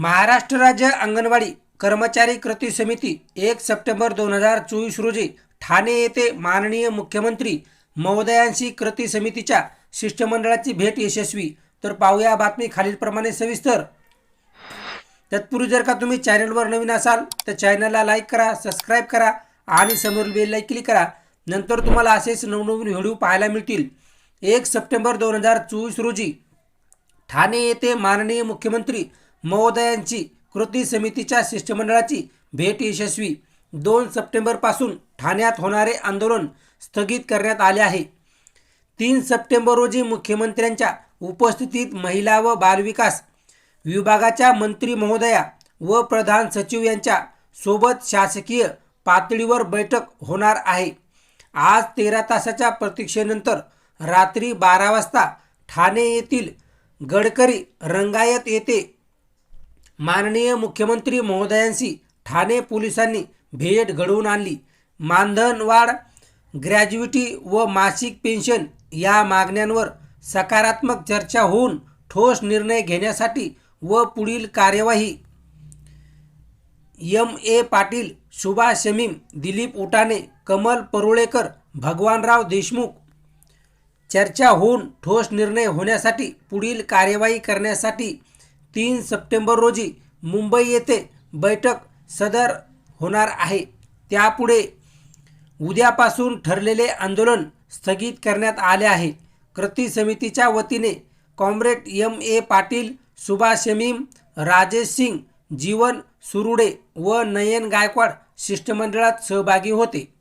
महाराष्ट्र राज्य अंगणवाडी कर्मचारी कृती समिती एक सप्टेंबर दोन हजार चोवीस रोजी ठाणे येथे माननीय मुख्यमंत्री महोदयांशी कृती समितीच्या शिष्टमंडळाची भेट यशस्वी. तर पाहूया बातमी खालीलप्रमाणे सविस्तर. तत्पूर्वी जर का तुम्ही चॅनलवर नवीन असाल तर चॅनलला लाईक करा सबस्क्राईब करा आणि समोरील बेलला क्लिक करा. नंतर तुम्हाला असेच नवनवीन व्हिडिओ पाहायला मिळतील. एक सप्टेंबर दोन हजार चोवीस रोजी ठाणे येथे माननीय मुख्यमंत्री महोदयांची कृती समितीच्या शिष्टमंडळाची भेट यशस्वी. दोन सप्टेंबरपासून ठाण्यात होणारे आंदोलन स्थगित करण्यात आले आहे. तीन सप्टेंबर रोजी मुख्यमंत्र्यांच्या उपस्थितीत महिला व बालविकास विभागाच्या मंत्री महोदया व प्रधान सचिव यांच्या सोबत शासकीय पातळीवर बैठक होणार आहे. आज तेरा तासाच्या प्रतीक्षेनंतर रात्री बारा वाजता ठाणे येथील गडकरी रंगायत येथे माननीय मुख्यमंत्री महोदयांशी ठाणे पोलिसांनी भेट घडवून आणली. मानधनवाढ ग्रॅज्युटी व मासिक पेन्शन या मागण्यांवर सकारात्मक चर्चा होऊन ठोस निर्णय घेण्यासाठी व पुढील कार्यवाही. एम. ए. पाटील सुभाष शमीम दिलीप उटाणे कमल परुळेकर भगवानराव देशमुख. चर्चा होऊन ठोस निर्णय होण्यासाठी पुढील कार्यवाही करण्यासाठी तीन सप्टेंबर रोजी मुंबई येथे बैठक सदर होणार आहे. त्यापुढे उद्यापासून ठरलेले आंदोलन स्थगित करण्यात आले आहे. कृती समितीच्या वतीने comrade M A Patil Subhash Shamim Rajesh Singh Jeevan Surude व नयन गायकवाड शिष्टमंडळात सहभागी होते.